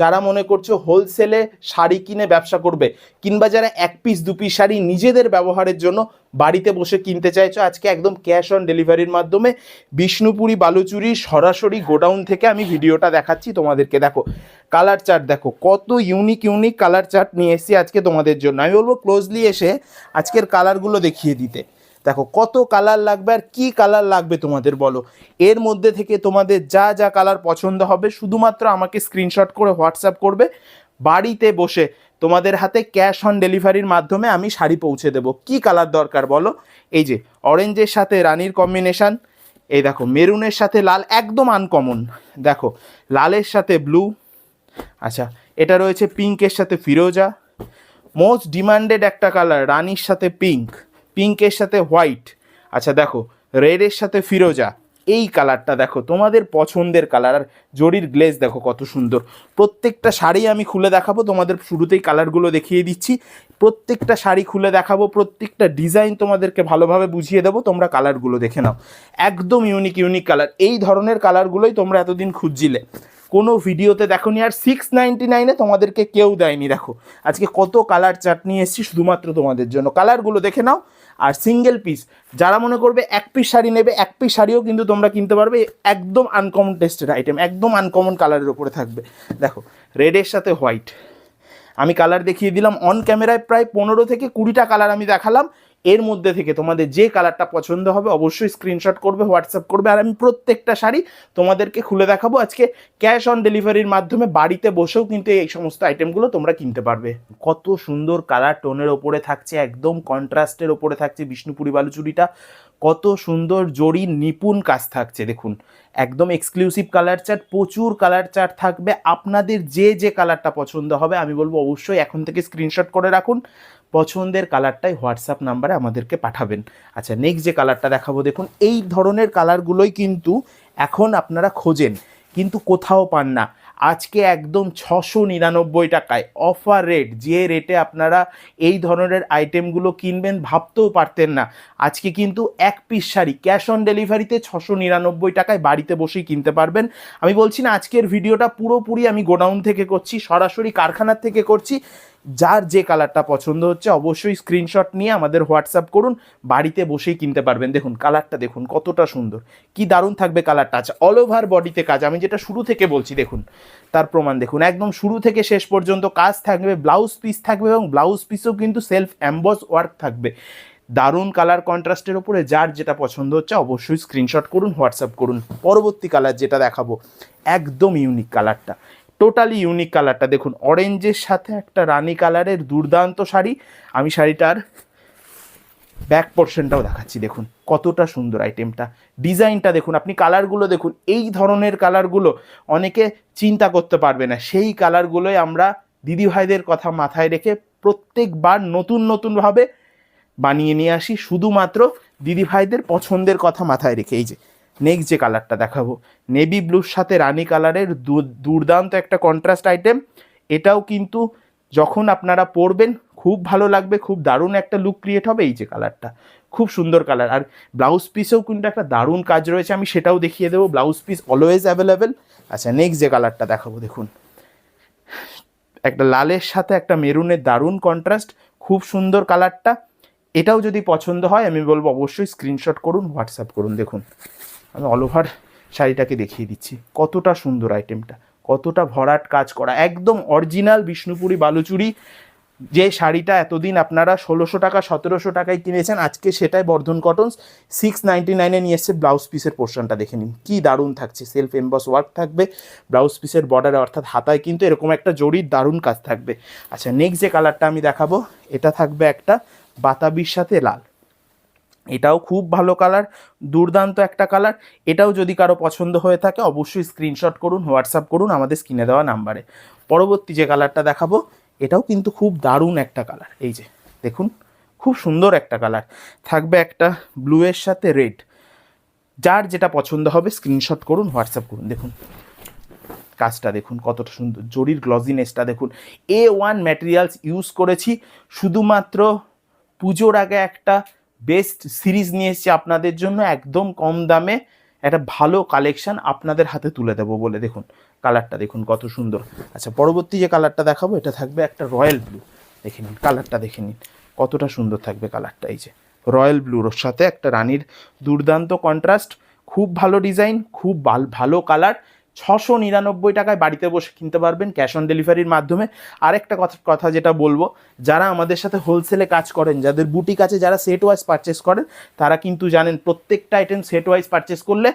যারা মনে করছ হোলসেলে শাড়ি কিনে ব্যবসা করবে, কিংবা যারা এক পিস দু পিস শাড়ি নিজেদের ব্যবহারের জন্য বাড়িতে বসে কিনতে চাইছো, আজকে একদম ক্যাশ অন ডেলিভারির মাধ্যমে বিষ্ণুপুরি বালুচুরি সরাসরি গোডাউন থেকে আমি ভিডিওটা দেখাচ্ছি তোমাদেরকে। দেখো কালার চার্ট দেখো, কত ইউনিক ইউনিক কালার চার্ট নিয়ে এসেছি আজকে তোমাদের জন্য। আমি বলব ক্লোজলি এসে আজকের কালারগুলো দেখিয়ে দিতে। দেখো, কত কালার লাগবে আর কি কালার লাগবে তোমাদের বলো। এর মধ্যে থেকে তোমাদের যা যা কালার পছন্দ হবে, শুধুমাত্র আমাকে স্ক্রিনশট করে হোয়াটসঅ্যাপ করবে। বাড়িতে বসে তোমাদের হাতে ক্যাশ অন ডেলিভারির মাধ্যমে আমি শাড়ি পৌঁছে দেবো। কি কালার দরকার বলো? এই যে অরেঞ্জের সাথে রানির কম্বিনেশান এই দেখো মেরুনের সাথে লাল একদম আনকমন দেখো, লালের সাথে ব্লু আচ্ছা এটা রয়েছে পিঙ্কের সাথে ফিরোজা। মোস্ট ডিমান্ডেড একটা কালার রানির সাথে পিঙ্ক পিঙ্কের সাথে হোয়াইট। আচ্ছা দেখো রেডের সাথে ফিরোজা। এই কালারটা দেখো, তোমাদের পছন্দের কালার। আর জরির গ্লেজ দেখো কত সুন্দর। প্রত্যেকটা শাড়ি আমি খুলে দেখাবো, তোমাদের শুরুতেই কালারগুলো দেখিয়ে দিচ্ছি। প্রত্যেকটা শাড়ি খুলে দেখাবো, প্রত্যেকটা ডিজাইন তোমাদেরকে ভালোভাবে বুঝিয়ে দেবো, তোমরা কালারগুলো দেখে নাও। একদম ইউনিক ইউনিক কালার। এই ধরনের কালারগুলোই তোমরা এতদিন খুঁজছিলে। কোনো ভিডিওতে দেখোনি, আর সিক্স নাইনটি নাইনে তোমাদেরকে কেউ দেয়নি, দেখো। আজকে কত কালার চার্ট নিয়ে এসেছি, শুধুমাত্র তোমাদের জন্য। কালারগুলো দেখে নাও আর সিঙ্গেল পিস যারা মনে করবে এক পিস শাড়ি নেবে, এক পিস শাড়িও কিন্তু তোমরা কিনতে পারবে, একদম আনকমন টেস্টেড আইটেম একদম আনকমন কালারের ওপরে থাকবে। দেখো রেডের সাথে হোয়াইট আমি কালার দেখিয়ে দিলাম অন ক্যামেরায় প্রায় পনেরো থেকে কুড়িটা কালার আমি দেখালাম এর মধ্যে থেকে তোমাদের যে কালারটা পছন্দ হবে অবশ্যই স্ক্রিনশট করবে হোয়াটসঅ্যাপ করবে। আর আমি প্রত্যেকটা শাড়ি তোমাদেরকে খুলে দেখাবো। আজকে ক্যাশ অন ডেলিভারির মাধ্যমে বাড়িতে বসেও কিন্তু এই সমস্ত আইটেমগুলো তোমরা কিনতে পারবে। কত সুন্দর কালার টোনের ওপরে থাকছে, একদম কন্ট্রাস্টের ওপরে থাকছে বিষ্ণুপুরি বালুচুরিটা। কত সুন্দর জড়ি নিপুণ কাজ থাকছে, দেখুন। একদম এক্সক্লুসিভ কালার চার্ট প্রচুর কালার চার্ট থাকবে। আপনাদের যে যে কালারটা পছন্দ হবে, আমি বলব অবশ্যই এখন থেকে স্ক্রিনশট করে রাখুন। পছন্দের কালারটাই হোয়াটসঅ্যাপ নাম্বারে আমাদেরকে পাঠাবেন। আচ্ছা নেক্সট যে কালারটা দেখাবো, দেখুন, এই ধরনের কালারগুলোই কিন্তু এখন আপনারা খোঁজেন। কিন্তু কোথাও পান না। আজকে একদম ছশো নিরানব্বই টাকায় অফার রেট যে রেটে আপনারা এই ধরনের আইটেমগুলো কিনবেন ভাবতেও পারতেন না। আজকে কিন্তু এক পিস শাড়ি ক্যাশ অন ডেলিভারিতে ছশো নিরানব্বই টাকায় বাড়িতে বসেই কিনতে পারবেন। আমি বলছি না, আজকের ভিডিওটা পুরোপুরি আমি গোডাউন থেকে করছি, সরাসরি কারখানার থেকে করছি। যার যে কালারটা পছন্দ হচ্ছে অবশ্যই স্ক্রিনশট নিয়ে আমাদের হোয়াটসঅ্যাপ করুন, বাড়িতে বসেই কিনতে পারবেন। দেখুন কালারটা দেখুন কতটা সুন্দর, কি দারুণ থাকবে কালারটা আচ্ছা অল ওভার বডিতে কাজ, আমি যেটা শুরু থেকে বলছি, দেখুন তার প্রমাণ দেখুন। একদম শুরু থেকে শেষ পর্যন্ত কাজ থাকবে ব্লাউজ পিস থাকবে এবং ব্লাউজ পিসও কিন্তু সেলফ অ্যাম্বস ওয়ার্ক থাকবে। দারুণ কালার কন্ট্রাস্টের উপরে যার যেটা পছন্দ হচ্ছে অবশ্যই স্ক্রিনশট করুন হোয়াটসঅ্যাপ করুন। পরবর্তী কালার যেটা দেখাবো, একদম ইউনিক কালারটা টোটালি ইউনিক কালারটা দেখুন অরেঞ্জের সাথে একটা রানি কালারের দুর্দান্ত শাড়ি। আমি শাড়িটার ব্যাক পোর্শনটাও দেখাচ্ছি, দেখুন। কতটা সুন্দর আইটেমটা ডিজাইনটা দেখুন, আপনি কালারগুলো দেখুন, এই ধরনের কালারগুলো অনেকে চিন্তা করতে পারবে না। সেই কালারগুলোই আমরা দিদিভাইদের কথা মাথায় রেখে প্রত্যেকবার নতুন নতুনভাবে বানিয়ে নিয়ে আসি। শুধুমাত্র দিদিভাইদের পছন্দের কথা মাথায় রেখে এই যে নেক্সট যে কালারটা দেখাবো। নেভি ব্লুর সাথে রানি কালারের দুর্দান্ত একটা কন্ট্রাস্ট আইটেম এটাও কিন্তু যখন আপনারা পরবেন খুব ভালো লাগবে, খুব দারুণ একটা লুক ক্রিয়েট হবে এই যে কালারটা খুব সুন্দর কালার আর ব্লাউজ পিসেও কিন্তু একটা দারুণ কাজ রয়েছে, আমি সেটাও দেখিয়ে দেবো। ব্লাউজ পিস অলওয়েজ অ্যাভেলেবেল আচ্ছা নেক্সট যে কালারটা দেখাবো, দেখুন। একটা লালের সাথে একটা মেরুনের দারুণ কন্ট্রাস্ট খুব সুন্দর কালারটা এটাও যদি পছন্দ হয়, আমি বলব অবশ্যই স্ক্রিনশট করুন হোয়াটসঅ্যাপ করুন, দেখুন। আমি অল ওভার শাড়িটাকে দেখিয়ে দিচ্ছি। কতটা সুন্দর আইটেমটা কতটা ভরাট কাজ করা। একদম অরিজিনাল বিষ্ণুপুরি বালুচুরি। যে শাড়িটা এতদিন আপনারা ষোলোশো টাকা, সতেরোশো টাকায় কিনেছেন, আজকে সেটাই বর্ধন কটন সিক্স নাইনটি নাইনে নিয়ে এসছে ব্লাউজ পিসের পোর্শনটা দেখে নিন। কী দারুণ থাকছে সেলফ এমবস ওয়ার্ক থাকবে ব্লাউজ পিসের বর্ডারে অর্থাৎ হাতায় কিন্তু এরকম একটা জরির দারুণ কাজ থাকবে। আচ্ছা নেক্সট যে কালারটা আমি দেখাবো, এটা থাকবে একটা বাতাবির সাথে লাল। এটাও খুব ভালো কালার দুর্দান্ত একটা কালার এটাও যদি কারও পছন্দ হয়ে থাকে, অবশ্যই স্ক্রিনশট করুন, হোয়াটসঅ্যাপ করুন আমাদের স্ক্রিনে দেওয়া নাম্বারে পরবর্তী যে কালারটা দেখাবো এটাও কিন্তু খুব দারুণ একটা কালার এই যে, দেখুন, খুব সুন্দর একটা কালার থাকবে একটা ব্লুয়ের সাথে রেড যার যেটা পছন্দ হবে স্ক্রিনশট করুন হোয়াটসঅ্যাপ করুন, দেখুন। কাজটা দেখুন, কতটা সুন্দর, জরির গ্লজিনেসটা দেখুন। এ ওয়ান ম্যাটেরিয়ালস ইউজ করেছি, শুধুমাত্র পুজোর আগে একটা বেস্ট সিরিজ নিয়ে এসেছি আপনাদের জন্য, একদম কম দামে। একটা ভালো কালেকশান আপনাদের হাতে তুলে দেবো বলে। দেখুন কালারটা দেখুন কত সুন্দর। আচ্ছা পরবর্তী যে কালারটা দেখাবো, এটা থাকবে একটা রয়্যাল ব্লু দেখে নিন কালারটা দেখে নিন, কতটা সুন্দর থাকবে কালারটা এই যে রয়্যাল ব্লুর সাথে একটা রানীর দুর্দান্ত কন্ট্রাস্ট খুব ভালো ডিজাইন খুব ভাল- কালার ছশো নিরানব্বই টাকায় বাড়িতে বসে কিনতে পারবেন ক্যাশ অন ডেলিভারির মাধ্যমে। আরেকটা কথা কথা যেটা বলব, যারা আমাদের সাথে হোলসেলে কাজ করেন, যাদের বুটিক আছে, যারা সেট ওয়াইজ পারচেস করেন, তারা কিন্তু জানেন প্রত্যেকটা আইটেম সেট ওয়াইজ পারচেস করলে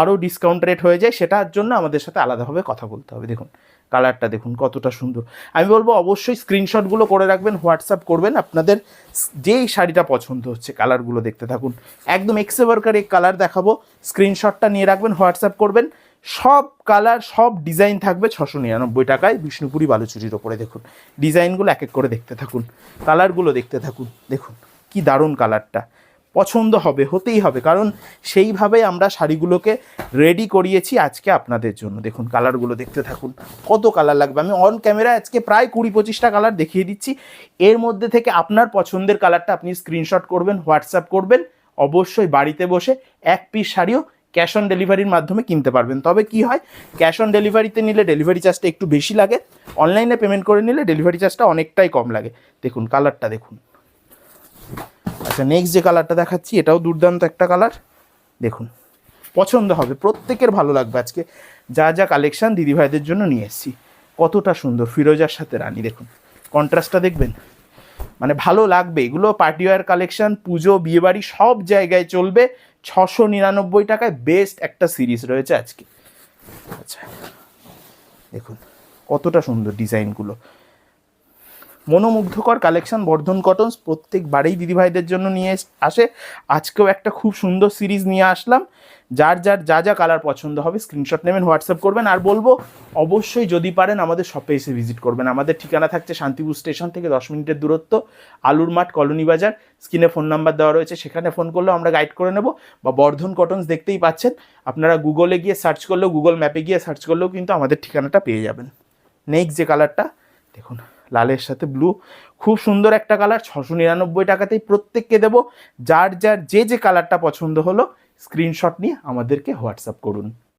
আরও ডিসকাউন্ট রেট হয়ে যায়। সেটার জন্য আমাদের সাথে আলাদাভাবে কথা বলতে হবে। দেখুন কালারটা দেখুন কতটা সুন্দর। আমি বলব অবশ্যই স্ক্রিনশটগুলো করে রাখবেন হোয়াটসঅ্যাপ করবেন। আপনাদের যেই শাড়িটা পছন্দ হচ্ছে কালারগুলো দেখতে থাকুন। একদম এক্সে ওয়ার্কার এই কালার দেখাবো স্ক্রিনশটটা নিয়ে রাখবেন হোয়াটসঅ্যাপ করবেন। সব কালার সব ডিজাইন থাকবে ছশো নিরানব্বই টাকায় বিষ্ণুপুরি বালুচুরির ওপরে দেখুন। ডিজাইনগুলো এক এক করে দেখতে থাকুন। কালারগুলো দেখতে থাকুন। দেখুন, কি দারুণ কালারটা পছন্দ হবে, হতেই হবে। কারণ সেইভাবে আমরা শাড়িগুলোকে রেডি করিয়েছি আজকে আপনাদের জন্য। দেখুন কালারগুলো দেখতে থাকুন, কত কালার লাগবে। আমি অন ক্যামেরায় আজকে প্রায় কুড়ি পঁচিশটা কালার দেখিয়ে দিচ্ছি। এর মধ্যে থেকে আপনার পছন্দের কালারটা আপনি স্ক্রিনশট করবেন, হোয়াটসঅ্যাপ করবেন। অবশ্যই বাড়িতে বসে এক পিস শাড়িও ক্যাশ অন ডেলিভারির মাধ্যমে কিনতে পারবেন। তবে কি হয় ক্যাশ অন ডেলিভারিতে নিলে ডেলিভারি চার্জটা একটু বেশি লাগে। অনলাইনে পেমেন্ট করে নিলে ডেলিভারি চার্জটা অনেকটাই কম লাগে। দেখুন কালারটা দেখুন। আচ্ছা নেক্সট যে কালারটা দেখাচ্ছি, এটাও দুর্দান্ত একটা কালার দেখুন, পছন্দ হবে, প্রত্যেকের ভালো লাগবে আজকে। যা যা কালেকশন দিদিভাইদের জন্য নিয়ে এসেছি। কতটা সুন্দর, ফিরোজার সাথে রানী, দেখুন। কন্ট্রাস্টটা দেখবেন? মানে ভালো লাগবে। এগুলো পার্টি ওয়্যার কালেকশন পুজো, বিয়েবাড়ি, সব জায়গায় চলবে। ছশো নিরানব্বই টাকায় বেস্ট একটা সিরিজ রয়েছে আজকে। আচ্ছা দেখুন, কতটা সুন্দর ডিজাইনগুলো মনোমুগ্ধকর কালেকশন বর্ধন কটনস প্রত্যেকবারেই দিদিভাইদের জন্য নিয়ে আসে। আজকেও একটা খুব সুন্দর সিরিজ নিয়ে আসলাম। যার যার, যা যা কালার পছন্দ হবে স্ক্রিনশট নেবেন হোয়াটসঅ্যাপ করবেন। আর বলব, অবশ্যই যদি পারেন আমাদের শপে এসে ভিজিট করবেন। আমাদের ঠিকানা থাকছে শান্তিপুর স্টেশন থেকে দশ মিনিটের দূরত্ব আলুর মাঠ কলোনি বাজার স্ক্রিনে ফোন নাম্বার দেওয়া রয়েছে, সেখানে ফোন করলেও আমরা গাইড করে নেব। বা বর্ধন কটনস দেখতেই পাচ্ছেন। আপনারা গুগলে গিয়ে সার্চ করলেও গুগল ম্যাপে গিয়ে সার্চ করলেও কিন্তু আমাদের ঠিকানাটা পেয়ে যাবেন। নেক্সট যে কালারটা দেখুন। লালের সাথে ব্লু খুব সুন্দর একটা কালার ছশো নিরানব্বই টাকাতেই প্রত্যেককে দেবো। যার যার যে যে কালারটা পছন্দ হলো স্ক্রিনশট নিয়ে আমাদেরকে হোয়াটসঅ্যাপ করুন।